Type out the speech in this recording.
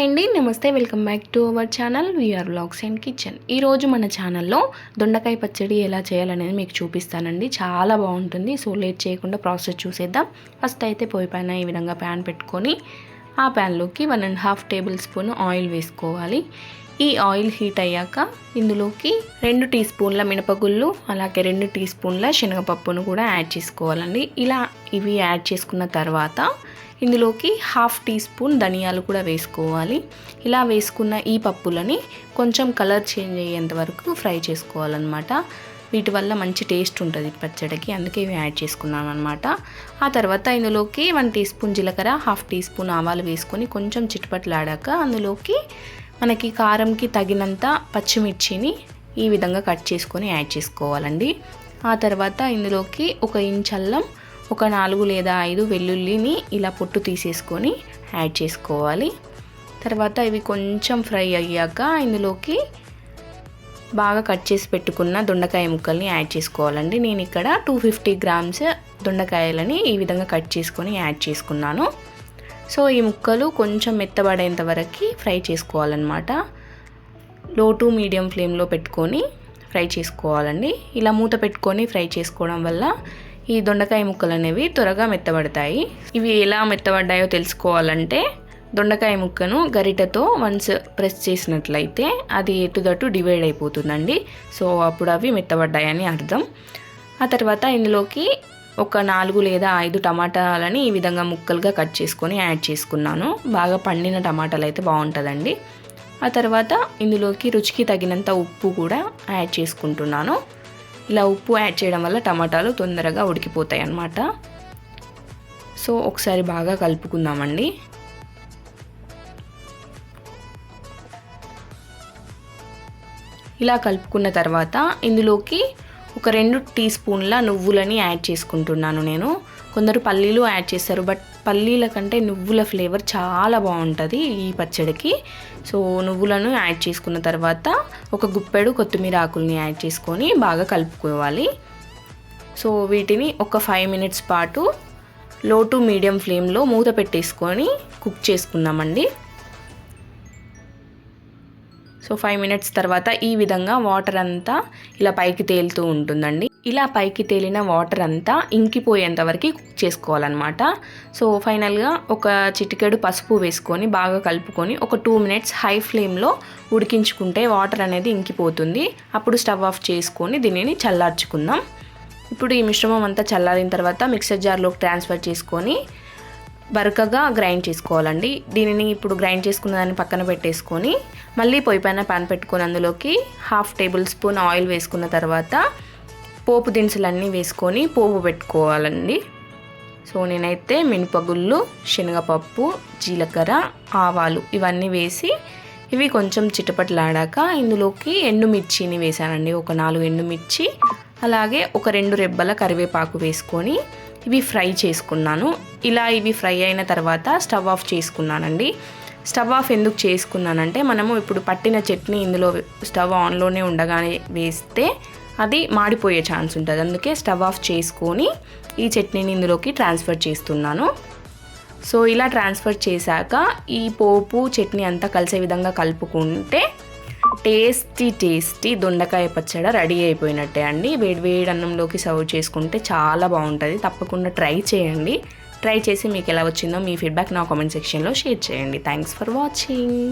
అండి నమస్తే welcome back to our channel. VR blogs and kitchen ఈరోజు మన ఛానల్లో దొండకాయ పచ్చడి ఎలా చేయాలనేది మీకు చూపిస్తానండి. చాలా బాగుంటుంది. సో లేట్ చేయకుండా ప్రాసెస్ చూసేద్దాం. ఫస్ట్ అయితే పొయ్యి పైన ఈ విధంగా ప్యాన్ పెట్టుకొని ఆ ప్యాన్లోకి one and half tablespoon oil వేసుకోవాలి. ఈ ఆయిల్ హీట్ అయ్యాక ఇందులోకి రెండు టీ స్పూన్ల మినపగుళ్ళు అలాగే రెండు టీ స్పూన్ల శనగపప్పును కూడా యాడ్ చేసుకోవాలండి. ఇలా ఇవి యాడ్ చేసుకున్న తర్వాత ఇందులోకి హాఫ్ టీ స్పూన్ ధనియాలు కూడా వేసుకోవాలి. ఇలా వేసుకున్న ఈ పప్పులని కొంచెం కలర్ చేంజ్ అయ్యేంత వరకు ఫ్రై చేసుకోవాలన్నమాట. వీటి వల్ల మంచి టేస్ట్ ఉంటుంది పచ్చడికి అందుకే ఇవి యాడ్ చేసుకున్నాను అనమాట ఆ తర్వాత ఇందులోకి వన్ టీ స్పూన్ జీలకర్ర హాఫ్ టీ స్పూన్ ఆవాలు వేసుకొని కొంచెం చిట్టుపట్లాడాక అందులోకి మనకి కారంకి తగినంత పచ్చిమిర్చిని ఈ విధంగా కట్ చేసుకొని యాడ్ చేసుకోవాలండి. ఆ తర్వాత ఇందులోకి ఒక ఇంచ్ అల్లం ఒక నాలుగు లేదా ఐదు వెల్లుల్లిని ఇలా పొట్టు తీసేసుకొని యాడ్ చేసుకోవాలి. తర్వాత ఇవి కొంచెం ఫ్రై అయ్యాక ఇందులోకి బాగా కట్ చేసి పెట్టుకున్న దొండకాయ ముక్కల్ని యాడ్ చేసుకోవాలండి. నేను ఇక్కడ టూ ఫిఫ్టీ గ్రామ్స్ దొండకాయలని ఈ విధంగా కట్ చేసుకొని యాడ్ చేసుకున్నాను. సో ఈ ముక్కలు కొంచెం మెత్తబడేంత వరకు ఫ్రై చేసుకోవాలన్నమాట. లో టు మీడియం ఫ్లేమ్లో పెట్టుకొని ఫ్రై చేసుకోవాలండి. ఇలా మూత పెట్టుకొని ఫ్రై చేసుకోవడం వల్ల ఈ దొండకాయ ముక్కలు అనేవి త్వరగా మెత్తబడతాయి. ఇవి ఎలా మెత్తబడ్డాయో తెలుసుకోవాలంటే దొండకాయ ముక్కను గరిటతో వన్స్ ప్రెస్ చేసినట్లయితే అది ఎటుదటు డివైడ్ అయిపోతుందండి. సో అప్పుడు అవి మెత్తబడ్డాయని అర్థం. ఆ తర్వాత ఇందులోకి ఒక నాలుగు లేదా ఐదు టమాటాలని ఈ విధంగా ముక్కలుగా కట్ చేసుకొని యాడ్ చేసుకున్నాను. బాగా పండిన టమాటాలు అయితే బాగుంటుందండి. ఆ తర్వాత ఇందులోకి రుచికి తగినంత ఉప్పు కూడా యాడ్ చేసుకుంటున్నాను. ఇలా ఉప్పు యాడ్ చేయడం వల్ల టమాటాలు తొందరగా ఉడికిపోతాయి అన్నమాట. సో ఒకసారి బాగా కలుపుకుందామండి. ఇలా కలుపుకున్న తర్వాత ఇందులోకి ఒక రెండు టీ స్పూన్ల నువ్వులని యాడ్ చేసుకుంటున్నాను నేను. కొందరు పల్లీలు యాడ్ చేస్తారు బట్ పల్లీల కంటే నువ్వుల ఫ్లేవర్ చాలా బాగుంటుంది ఈ పచ్చడికి. సో నువ్వులను యాడ్ చేసుకున్న తర్వాత ఒక గుప్పెడు కొత్తిమీర ఆకుల్ని యాడ్ చేసుకొని బాగా కలుపుకోవాలి. సో వీటిని ఒక ఫైవ్ మినిట్స్ పాటు లో టు మీడియం ఫ్లేమ్లో మూత పెట్టేసుకొని కుక్ చేసుకుందామండి. సో ఫైవ్ మినిట్స్ తర్వాత ఈ విధంగా వాటర్ అంతా ఇలా పైకి తేలుతూ ఉంటుందండి. ఇలా పైకి తేలిన వాటర్ అంతా ఇంకిపోయేంత వరకు కుక్ చేసుకోవాలన్నమాట. సో ఫైనల్గా ఒక చిటికెడు పసుపు వేసుకొని బాగా కలుపుకొని ఒక టూ మినిట్స్ హై ఫ్లేమ్లో ఉడికించుకుంటే వాటర్ అనేది ఇంకిపోతుంది. అప్పుడు స్టవ్ ఆఫ్ చేసుకొని దీనిని చల్లార్చుకుందాం. ఇప్పుడు ఈ మిశ్రమం అంతా చల్లారిన తర్వాత మిక్సర్ జార్లోకి ట్రాన్స్ఫర్ చేసుకొని బరకగా గ్రైండ్ చేసుకోవాలండి. దీనిని ఇప్పుడు గ్రైండ్ చేసుకున్న దాన్ని పక్కన పెట్టేసుకొని మళ్ళీ పొయ్యి పైన పాన్ పెట్టుకొని అందులోకి హాఫ్ టేబుల్ స్పూన్ ఆయిల్ వేసుకున్న తర్వాత పోపు దినుసులన్నీ వేసుకొని పోపు పెట్టుకోవాలండి. సో నేనైతే మినపగుళ్ళు శనగపప్పు జీలకర్ర ఆవాలు ఇవన్నీ వేసి ఇవి కొంచెం చిటపట్లాడాక ఇందులోకి ఎండుమిర్చిని వేసానండి. ఒక నాలుగు ఎండుమిర్చి అలాగే ఒక రెండు రెబ్బల కరివేపాకు వేసుకొని ఇవి ఫ్రై చేసుకున్నాను. ఇలా ఇవి ఫ్రై అయిన తర్వాత స్టవ్ ఆఫ్ చేసుకున్నానండి. స్టవ్ ఆఫ్ ఎందుకు చేసుకున్నానంటే మనము ఇప్పుడు పట్టిన చట్నీ ఇందులో స్టవ్ ఆన్లోనే ఉండగానే వేస్తే అది మాడిపోయే ఛాన్స్ ఉంటుంది. అందుకే స్టవ్ ఆఫ్ చేసుకొని ఈ చట్నీని ఇందులోకి ట్రాన్స్ఫర్ చేస్తున్నాను. సో ఇలా ట్రాన్స్ఫర్ చేశాక ఈ పోపు చట్నీ అంతా కలిసే విధంగా కలుపుకుంటే టేస్టీ టేస్టీ దొండకాయ పచ్చడి రెడీ అయిపోయినట్టే అండి. వేడి వేడి అన్నంలోకి సర్వ్ చేసుకుంటే చాలా బాగుంటుంది. తప్పకుండా ట్రై చేయండి. ట్రై చేసి మీకు ఎలా వచ్చిందో మీ ఫీడ్బ్యాక్ నా కామెంట్ సెక్షన్లో షేర్ చేయండి. Thanks for watching